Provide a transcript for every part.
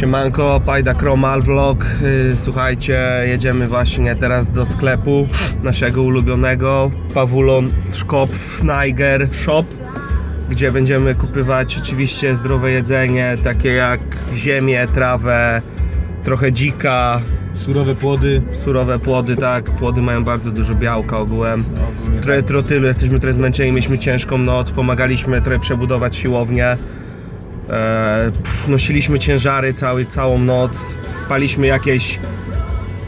Siemanko, Pajda Kromal Vlog. Yy, Słuchajcie, jedziemy właśnie teraz do sklepu naszego ulubionego Pawulon Szkopf Niger Shop, gdzie będziemy kupywać oczywiście zdrowe jedzenie, takie jak ziemię, trawę, trochę dzika, Surowe płody. surowe płody, tak. Płody mają bardzo dużo białka ogółem. Trochę trotylu, jesteśmy trochę zmęczeni, mieliśmy ciężką noc, pomagaliśmy trochę przebudować siłownię. E, pff, nosiliśmy ciężary cały, całą noc, spaliśmy jakieś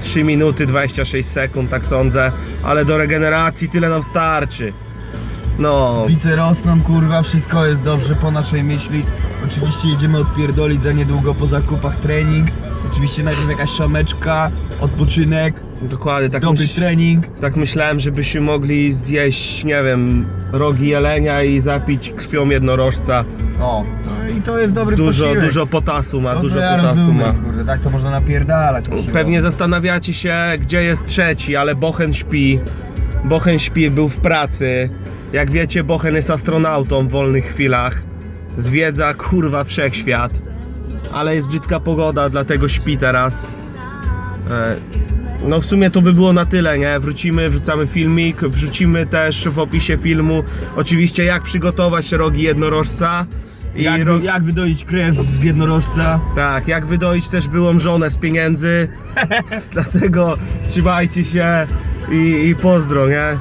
3 minuty 26 sekund, tak sądzę, ale do regeneracji tyle nam starczy. No, Bice rosną, kurwa, wszystko jest dobrze po naszej myśli. Oczywiście jedziemy odpierdolić za niedługo po zakupach trening. Oczywiście najpierw jakaś szameczka, odpoczynek, dokładnie tak, dobry myśl, trening. tak myślałem, żebyśmy mogli zjeść, nie wiem, rogi jelenia i zapić krwią jednorożca. O, no i to jest dobry Dużo, posiłek. dużo potasu ma, No to dużo ja potasu rozumiem, ma. kurde, tak to można napierdalać. Pewnie zastanawiacie się, gdzie jest trzeci, ale Bochen śpi. Bochen śpi, był w pracy. Jak wiecie, Bochen jest astronautą w wolnych chwilach. Zwiedza kurwa wszechświat. Ale jest brzydka pogoda, dlatego śpi teraz. E, No w sumie to by było na tyle, nie? Wrócimy, wrzucamy filmik, wrzucimy też w opisie filmu oczywiście jak przygotować rogi jednorożca. I Jak, ro- jak wydoić krew z jednorożca. tak, jak wydoić też byłą żonę z pieniędzy. Dlatego trzymajcie się i, i pozdro, nie?